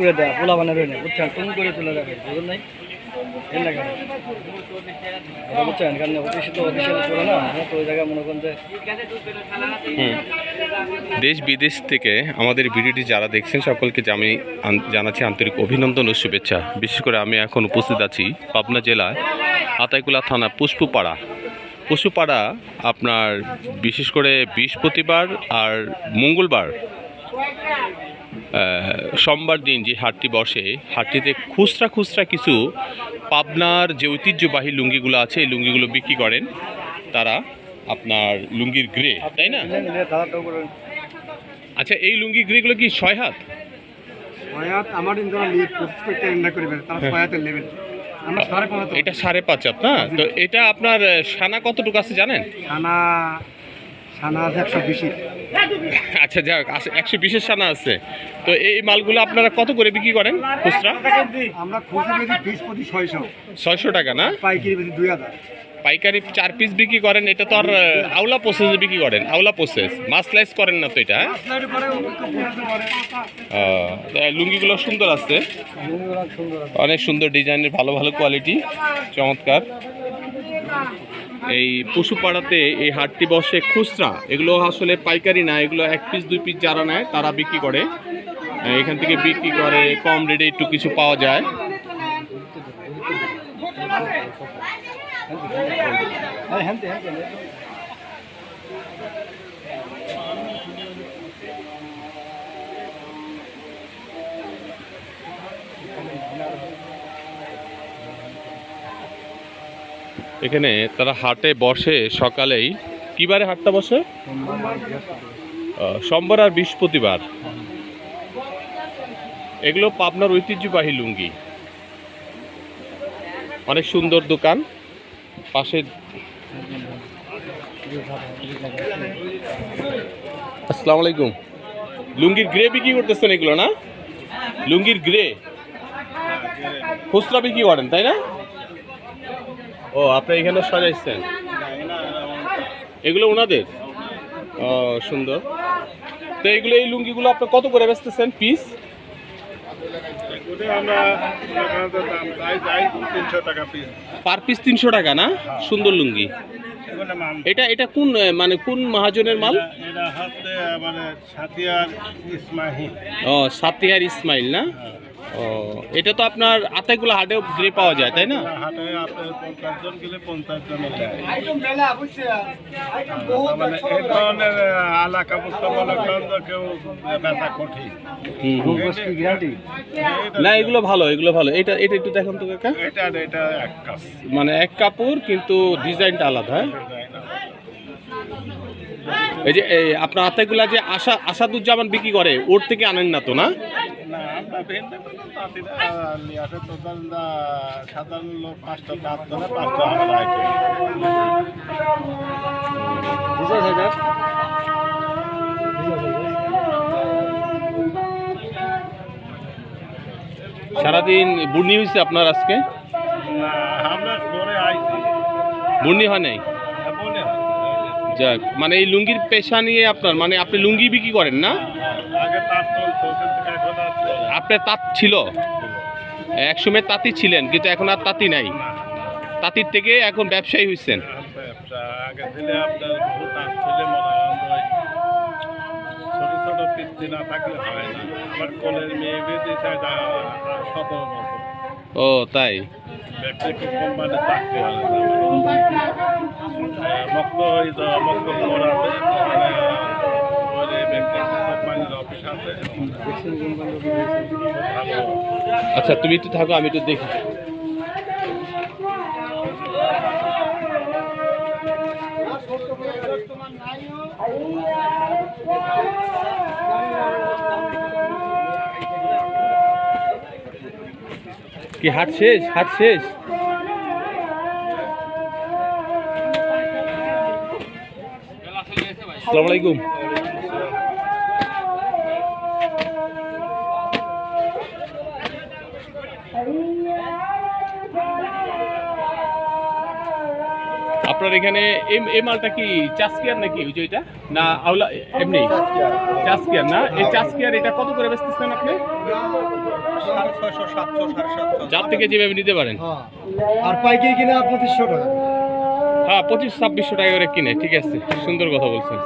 করে দেয় পোলা বানা রয়ে নেয় বুঝছেন? তুমি করে চলে যাবে? বুঝুন নাই? না হ্যাঁ দেশ বিদেশ থেকে আমাদের ভিডিওটি যারা দেখছেন, সকলকে আমি জানাচ্ছি আন্তরিক অভিনন্দন ও শুভেচ্ছা। বিশেষ করে আমি এখন উপস্থিত আছি পাবনা জেলায় আতাইকুলা থানা পুষ্পপাড়া। পুষ্পপাড়া আপনার বিশেষ করে বৃহস্পতিবার আর মঙ্গলবার সোমবার দিন যে হাটটি বসে হাটটিতে খুচরা খুচরা কিছু পাবনার যে ঐতিহ্যবাহী লুঙ্গিগুলো আছে এই লুঙ্গিগুলো বিক্রি করেন তারা আপনার লুঙ্গির গ্রে তাই না? আচ্ছা এই লুঙ্গি গ্রেগুলো কি ছয় হাত? এটা সাড়ে পাঁচ হাত না? তো এটা আপনার সানা কতটুকু আছে জানেন? সানা আছে একশো বিশি। আচ্ছা যাক একশো বিশের সানা আছে। তো এই মালগুলো আপনারা কত করে বিক্রি করেন খুচরা? আমরা খুচরো বেশি পিস প্রতি ছয়শো। ছয়শো টাকা না? পাইকারি বেশি দুই হাজার। পাইকারি চার পিস বিক্রি করেন এটা তো আর আউলা প্রসেসে বিক্রি করেন আউলা প্রসেস মাছ স্লাইস করেন না তো এটা হ্যাঁ? লুঙ্গিগুলো সুন্দর আছে। অনেক সুন্দর ডিজাইনের ভালো ভালো কোয়ালিটি চমৎকার। এই পশুপাড়াতে এই হাটটি বসে খুচরা। এগুলো আসলে পাইকারি না, এগুলো এক পিস দুই পিস যারা নেয় তারা বিক্রি করে। এখান থেকে বিক্রি করে, কম রেটে একটু কিছু পাওয়া যায়। এখানে তারা হাটে বসে সকালেই। কিবারে হাটটা বসে? সোমবার আর বৃহস্পতিবার। এগুলো পাবনার ঐতিহ্যবাহী লুঙ্গি। অনেক সুন্দর দোকান। পাশে আসসালামু আলাইকুম। লুঙ্গির গ্রে বিক্রি করতেছেন এগুলো না? লুঙ্গির গ্রে। খুচরা বিক্রি করেন, তাই না? ও আপনি এখানে সাজাইছেন? এগুলো ওনাদের? ও সুন্দর। তো এগুলো এই লুঙ্গিগুলো আপনি কত করে বেচতেছেন পিস পার পিস তিনশো টাকা না? সুন্দর লুঙ্গি। এটা এটা কোন মানে কোন মহাজনের মাল? ও সাতিয়ার ইসমাইল না? ও এটা তো আপনার আতাইগুলো হাটেও গ্রে পাওয়া যায় তাই না? হাটে আপনার পঞ্চাশ জন গেলে পঞ্চাশ জনের মানে এই ধরনের আলা কাপড় মনে যে কেউ ব্যথা কঠিন। হুম, হুম। গ্যারান্টি এটা- না এগুলো ভালো এগুলো ভালো। এটা এটা একটু দেখুন তো কাকা। এটা এটা এক কাজ মানে এক কাপড় কিন্তু ডিজাইনটা আলাদা হ্যাঁ? এই যে আপনার আতাইগুলা যে আশা আসাদুজ্জামান বিক্রি করে ওর থেকে আনেন না তো না? না আমরা ভেন্ডে কোনো তাঁতিরা নিয়ে আসে তো সাধারণ লোক পাঁচটা দাঁত ধরে পাঁচটা আমরা আইটেম সারাদিন বুর্নি হয়েছে আপনার আজকে? না আমরা করে আইছি। বুর্নি হয় নাই? মনে যাক মানে এই লুঙ্গির পেশা নিয়ে আপনার মানে আপনি লুঙ্গি বিক্রি করেন না? আপনার তাঁত ছিল। একসময় তাঁতি ছিলেন, কিন্তু এখন আর তাঁতি নাই। তাঁতির থেকে এখন ব্যবসায়ী হয়েছেন ও, তাই? মক্ত আচ্ছা তুমি একটু থাকো আমি একটু দেখি। কি হাট শেষ? হাট শেষ? আসসালামু আলাইকুম। আপনার এখানে এই মালটা কি চাষকিয়ার নাকি ওই যে এটা? না আউলা এমনি? চাষকিয়ার। না? এই চাষকিয়ার এটা কত করে বেচতেছেন আপনি? যার থেকে যেভাবে নিতে পারেন। হ্যাঁ। আর পাইকারি কিনা পঁচিশশো টাকা। হ্যাঁ পঁচিশ ছাব্বিশশো টাকা করে কিনে। ঠিক আছে সুন্দর কথা বলছেন।